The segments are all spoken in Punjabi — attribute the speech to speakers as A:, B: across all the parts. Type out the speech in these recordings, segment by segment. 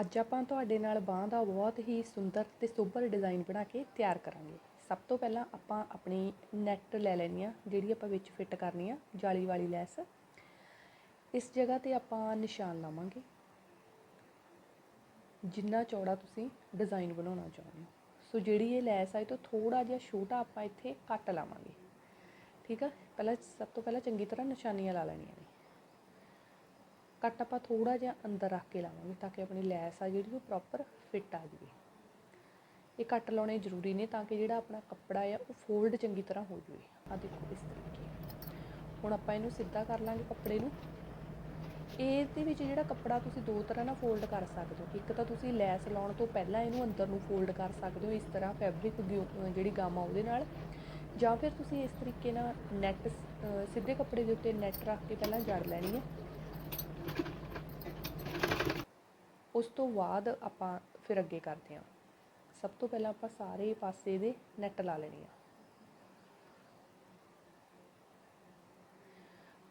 A: ਅੱਜ ਆਪਾਂ ਤੁਹਾਡੇ ਨਾਲ ਬਾਂਹ ਦਾ ਬਹੁਤ ਹੀ ਸੁੰਦਰ ਤੇ ਸੋਬਰ ਡਿਜ਼ਾਈਨ ਬਣਾ ਕੇ ਤਿਆਰ ਕਰਾਂਗੇ। ਸਭ ਤੋਂ ਪਹਿਲਾਂ ਆਪਾਂ ਆਪਣੀ ਨੈਟ ਲੈ ਲੈਣੀ ਆ ਜਿਹੜੀ ਆਪਾਂ ਵਿੱਚ ਫਿੱਟ ਕਰਨੀ ਆ, ਜਾਲੀ ਵਾਲੀ ਲੈਸ। ਇਸ ਜਗ੍ਹਾ ਤੇ ਆਪਾਂ ਨਿਸ਼ਾਨ ਲਾਵਾਂਗੇ। ਜਿੰਨਾ ਚੌੜਾ ਤੁਸੀਂ ਡਿਜ਼ਾਈਨ ਬਣਾਉਣਾ ਚਾਹੁੰਦੇ ਹੋ। ਸੋ ਜਿਹੜੀ ਇਹ ਲੈਸ ਆ, ਇਹ ਤੋਂ ਥੋੜਾ ਜਿਹਾ ਛੋਟਾ ਆਪਾਂ ਇੱਥੇ ਕੱਟ ਲਾਵਾਂਗੇ। ਠੀਕ ਆ? ਪਹਿਲਾਂ ਸਭ ਤੋਂ ਪਹਿਲਾਂ ਚੰਗੀ ਤਰ੍ਹਾਂ ਨਿਸ਼ਾਨੀਆਂ ਲਾ ਲੈਣੀਆਂ ਨੇ। ਕੱਟ ਆਪਾਂ ਥੋੜਾ ਜਿਹਾ ਅੰਦਰ ਰੱਖ ਕੇ ਲਾਵਾਂਗੇ ਤਾਂ ਕਿ ਆਪਣੀ ਲੈਸ ਆ ਜਿਹੜੀ ਉਹ ਪ੍ਰੋਪਰ ਫਿੱਟ ਆ ਜਾਵੇ। ਇਹ ਕੱਟ ਲਾਉਣੇ ਜ਼ਰੂਰੀ ਨੇ ਤਾਂ ਕਿ ਜਿਹੜਾ ਆਪਣਾ ਕੱਪੜਾ ਆ ਉਹ ਫੋਲਡ ਚੰਗੀ ਤਰ੍ਹਾਂ ਹੋ ਜਾਵੇ। ਆ ਦੇਖੋ ਇਸ ਤਰੀਕੇ ਹੁਣ ਆਪਾਂ ਇਹਨੂੰ ਸਿੱਧਾ ਕਰ ਲਾਂਗੇ ਕੱਪੜੇ ਨੂੰ। ਇਹਦੇ ਵਿੱਚ ਜਿਹੜਾ ਕੱਪੜਾ ਤੁਸੀਂ ਦੋ ਤਰ੍ਹਾਂ ਨਾਲ ਫੋਲਡ ਕਰ ਸਕਦੇ ਹੋ। ਇੱਕ ਤਾਂ ਤੁਸੀਂ ਲੈਸ ਲਾਉਣ ਤੋਂ ਪਹਿਲਾਂ ਇਹਨੂੰ ਅੰਦਰ ਨੂੰ ਫੋਲਡ ਕਰ ਸਕਦੇ ਹੋ, ਇਸ ਤਰ੍ਹਾਂ ਫੈਬਰਿਕ ਜਿਹੜੀ ਗਾਮਾ ਉਹਦੇ ਨਾਲ। ਜਾਂ ਫਿਰ ਤੁਸੀਂ ਇਸ ਤਰੀਕੇ ਨਾਲ ਨੈਟ ਸਿੱਧੇ ਕੱਪੜੇ ਦੇ ਉੱਤੇ ਨੈਟ ਰੱਖ ਕੇ ਪਹਿਲਾਂ ਜੜ ਲੈਣੀ ਹੈ। ਉਸ ਤੋਂ ਬਾਅਦ ਆਪਾਂ ਫਿਰ ਅੱਗੇ ਕਰਦੇ ਹਾਂ। ਸਭ ਤੋਂ ਪਹਿਲਾਂ ਆਪਾਂ ਸਾਰੇ ਪਾਸੇ ਦੇ ਨੈਟ ਲਾ ਲੈਣੀ ਆ।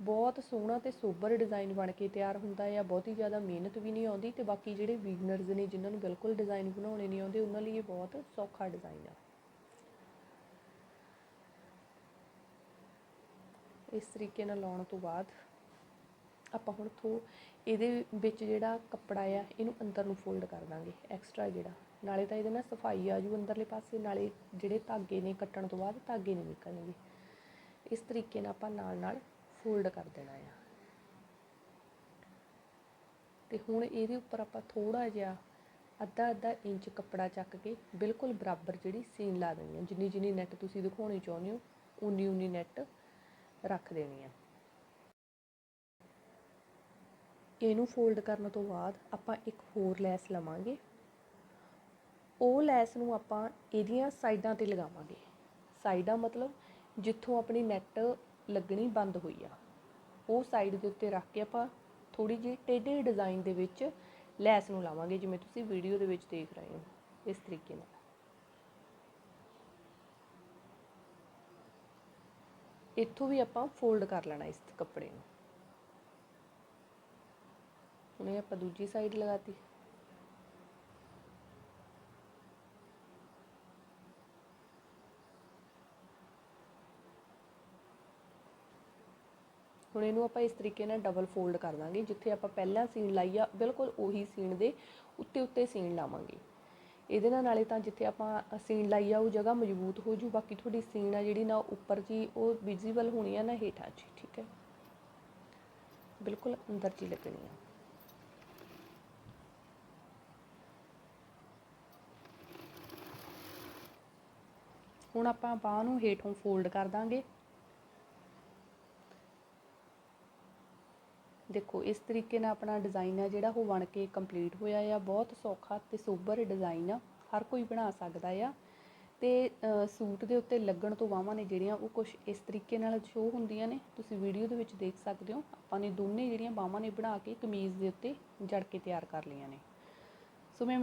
A: ਬਹੁਤ ਸੋਹਣਾ ਤੇ ਸੋਬਰ ਡਿਜ਼ਾਈਨ ਬਣ ਕੇ ਤਿਆਰ ਹੁੰਦਾ ਹੈ ਬਹੁਤੀ ਜ਼ਿਆਦਾ ਮਿਹਨਤ ਵੀ ਨਹੀਂ ਆਉਂਦੀ ਤੇ ਬਾਕੀ ਜਿਹੜੇ ਬਿਗਨਰਸ ਨੇ ਜਿਨ੍ਹਾਂ ਨੂੰ ਬਿਲਕੁਲ ਡਿਜ਼ਾਈਨ ਬਣਾਉਣੇ ਨਹੀਂ ਆਉਂਦੇ, ਉਹਨਾਂ ਲਈ ਇਹ ਬਹੁਤ ਸੌਖਾ ਡਿਜ਼ਾਈਨ ਆ। ਇਸ ਤਰੀਕੇ ਨਾਲ ਲਾਉਣ ਤੋਂ ਬਾਅਦ ਆਪਾਂ ਹੁਣ ਥੋ ਇਹਦੇ ਵਿੱਚ ਜਿਹੜਾ ਕੱਪੜਾ ਆ, ਇਹਨੂੰ ਅੰਦਰ ਨੂੰ ਫੋਲਡ ਕਰ ਦਾਂਗੇ ਐਕਸਟਰਾ ਜਿਹੜਾ। ਨਾਲੇ ਤਾਂ ਇਹਦੇ ਨਾਲ ਸਫ਼ਾਈ ਆ ਜੂ ਅੰਦਰਲੇ ਪਾਸੇ, ਨਾਲੇ ਜਿਹੜੇ ਧਾਗੇ ਨੇ ਕੱਟਣ ਤੋਂ ਬਾਅਦ ਧਾਗੇ ਨਹੀਂ ਨਿਕਲਣਗੇ। ਇਸ ਤਰੀਕੇ ਨਾਲ ਆਪਾਂ ਨਾਲ ਨਾਲ ਫੋਲਡ ਕਰ ਦੇਣਾ ਆ। ਤੇ ਹੁਣ ਇਹਦੇ ਉੱਪਰ ਆਪਾਂ ਥੋੜਾ ਜਿਹਾ ਅੱਧਾ ਅੱਧਾ ਇੰਚ ਕੱਪੜਾ ਚੱਕ ਕੇ ਬਿਲਕੁਲ ਬਰਾਬਰ ਜਿਹੜੀ ਸੀਨ ਲਾ ਦੇਣੀ ਹੈ ਜਿੰਨੀ ਜਿੰਨੀ ਨੈਟ ਤੁਸੀਂ ਦਿਖਾਉਣੀ ਚਾਹੁੰਦੇ ਹੋ ਉਨੀ ਉਨੀ ਨੈਟ ਰੱਖ ਦੇਣੀ ਆ। ਇਹਨੂੰ ਫੋਲਡ ਕਰਨ ਤੋਂ ਬਾਅਦ ਆਪਾਂ ਇੱਕ ਹੋਰ ਲੈਸ ਲਵਾਂਗੇ। ਉਹ ਲੈਸ ਨੂੰ ਆਪਾਂ ਇਹਦੀਆਂ ਸਾਈਡਾਂ ਤੇ ਲਗਾਵਾਂਗੇ। ਸਾਈਡਾਂ ਮਤਲਬ ਜਿੱਥੋਂ ਆਪਣੀ ਨੈਟ ਲੱਗਣੀ ਬੰਦ ਹੋਈ ਆ। ਉਹ ਸਾਈਡ ਦੇ ਉੱਤੇ ਰੱਖ ਕੇ ਆਪਾਂ ਥੋੜੀ ਜਿਹੀ ਟੇਢੇ ਡਿਜ਼ਾਈਨ ਦੇ ਵਿੱਚ ਲੈਸ ਨੂੰ ਲਾਵਾਂਗੇ, ਜਿਵੇਂ ਤੁਸੀਂ ਵੀਡੀਓ ਦੇ ਵਿੱਚ ਦੇਖ ਰਹੇ ਹੋ, ਇਸ ਤਰੀਕੇ ਨਾਲ। ਇੱਥੋਂ ਵੀ ਆਪਾਂ ਫੋਲਡ ਕਰ ਲੈਣਾ ਇਸ ਕੱਪੜੇ ਨੂੰ। ਹੁਣ ਇਹ ਆਪਾਂ ਦੂਜੀ ਸਾਈਡ ਲਗਾਤੀ। ਹੁਣ ਇਹਨੂੰ ਆਪਾਂ ਇਸ ਤਰੀਕੇ ਨਾਲ ਡਬਲ ਫੋਲਡ ਕਰ ਦਾਂਗੇ, ਜਿੱਥੇ ਆਪਾਂ ਪਹਿਲਾਂ ਸੀਨ ਲਾਈ ਆ, ਬਿਲਕੁਲ ਉਹੀ ਸੀਨ ਦੇ ਉੱਤੇ ਉੱਤੇ ਸੀਨ ਲਾਵਾਂਗੇ। ਇਹਦੇ ਨਾਲ ਨਾਲੇ ਤਾਂ ਜਿੱਥੇ ਆਪਾਂ ਸੀਨ ਲਾਈ ਆ, ਉਹ ਜਗ੍ਹਾ ਮਜ਼ਬੂਤ ਹੋ ਜੂ, ਬਾਕੀ ਤੁਹਾਡੀ ਸੀਨ ਆ ਜਿਹੜੀ ਨਾ ਉੱਪਰ ਜੀ, ਉਹ ਵਿਜ਼ੀਬਲ ਹੋਣੀ ਆ ਨਾ ਹੇਠਾਂ ਜੀ, ਠੀਕ ਹੈ? ਬਿਲਕੁਲ ਅੰਦਰ ਜੀ ਲੱਗਣੀ ਆ। ਹੁਣ ਆਪਾਂ ਬਾਹ ਨੂੰ ਹੇਠੋਂ ਫੋਲਡ ਕਰ ਦਾਂਗੇ। ਦੇਖੋ, ਇਸ ਤਰੀਕੇ ਨਾਲ ਆਪਣਾ ਡਿਜ਼ਾਈਨ ਹੈ ਜਿਹੜਾ, ਉਹ ਬਣ ਕੇ ਕੰਪਲੀਟ ਹੋਇਆ ਆ। ਬਹੁਤ ਸੌਖਾ ਤੇ ਸੋਬਰ ਡਿਜ਼ਾਈਨ ਆ। ਹਰ ਕੋਈ ਬਣਾ ਸਕਦਾ ਆ। ਤੇ ਸੂਟ ਦੇ ਉੱਤੇ ਲੱਗਣ ਤੋਂ ਬਾਹਾਂ ਨੇ ਜਿਹੜੀਆਂ, ਉਹ ਕੁਝ ਇਸ ਤਰੀਕੇ ਨਾਲ ਸ਼ੋ ਹੁੰਦੀਆਂ ਨੇ। ਤੁਸੀਂ ਵੀਡੀਓ ਦੇ ਵਿੱਚ ਦੇਖ ਸਕਦੇ ਹੋ, ਆਪਾਂ ਨੇ ਦੋਨੇ ਜਿਹੜੀਆਂ ਬਾਹਾਂ ਨੇ ਬਣਾ ਕੇ ਕਮੀਜ਼ ਦੇ ਉੱਤੇ ਜੜ ਕੇ ਤਿਆਰ ਕਰ ਲਈਆਂ ਨੇ। ਸੋ ਮੈਂ